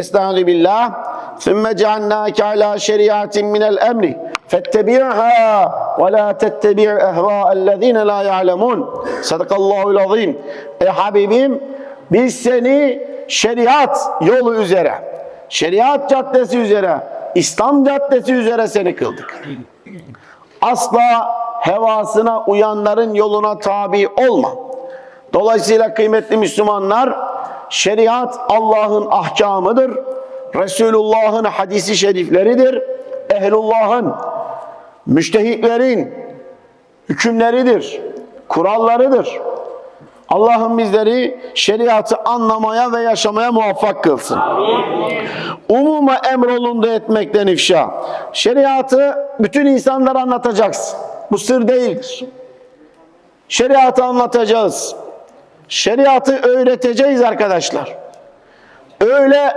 Estağfirullah billah. Sümme ceannâke alâ şeriatin minel emri. Fettebi'ha ve la tettebi' ehra'ellezîne la ya'lemûn. Sadakallâhul azîm. E Habibim biz seni şeriat yolu üzere, şeriat caddesi üzere, İslam caddesi üzere seni kıldık. Asla hevasına uyanların yoluna tabi olma. Dolayısıyla kıymetli Müslümanlar şeriat Allah'ın ahkamıdır. Resulullah'ın hadisi şerifleridir. Ehlullah'ın, müştehitlerin hükümleridir, kurallarıdır. Allah'ım bizleri şeriatı anlamaya ve yaşamaya muvaffak kılsın. Umuma emrolundu etmekten ifşa. Şeriatı bütün insanlara anlatacaksın. Bu sır değildir. Şeriatı anlatacağız. Şeriatı öğreteceğiz arkadaşlar. Öyle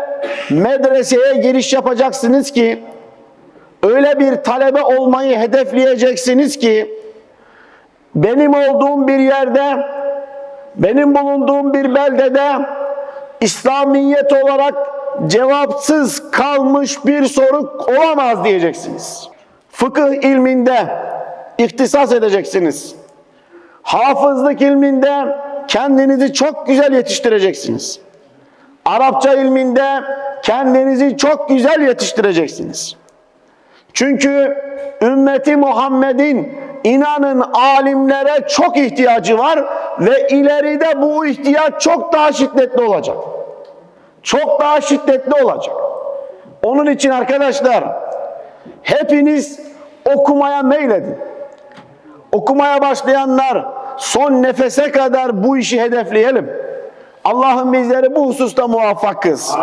medreseye giriş yapacaksınız ki, öyle bir talebe olmayı hedefleyeceksiniz ki, benim olduğum bir yerde, benim bulunduğum bir beldede İslamiyet olarak cevapsız kalmış bir soru olamaz diyeceksiniz. Fıkıh ilminde ihtisas edeceksiniz. Hafızlık ilminde kendinizi çok güzel yetiştireceksiniz. Arapça ilminde kendinizi çok güzel yetiştireceksiniz. Çünkü ümmeti Muhammed'in inanın alimlere çok ihtiyacı var ve ileride bu ihtiyaç çok daha şiddetli olacak. Çok daha şiddetli olacak. Onun için arkadaşlar hepiniz okumaya meyledin. Okumaya başlayanlar son nefese kadar bu işi hedefleyelim. Allah'ım bizleri bu hususta muvaffak kılsın.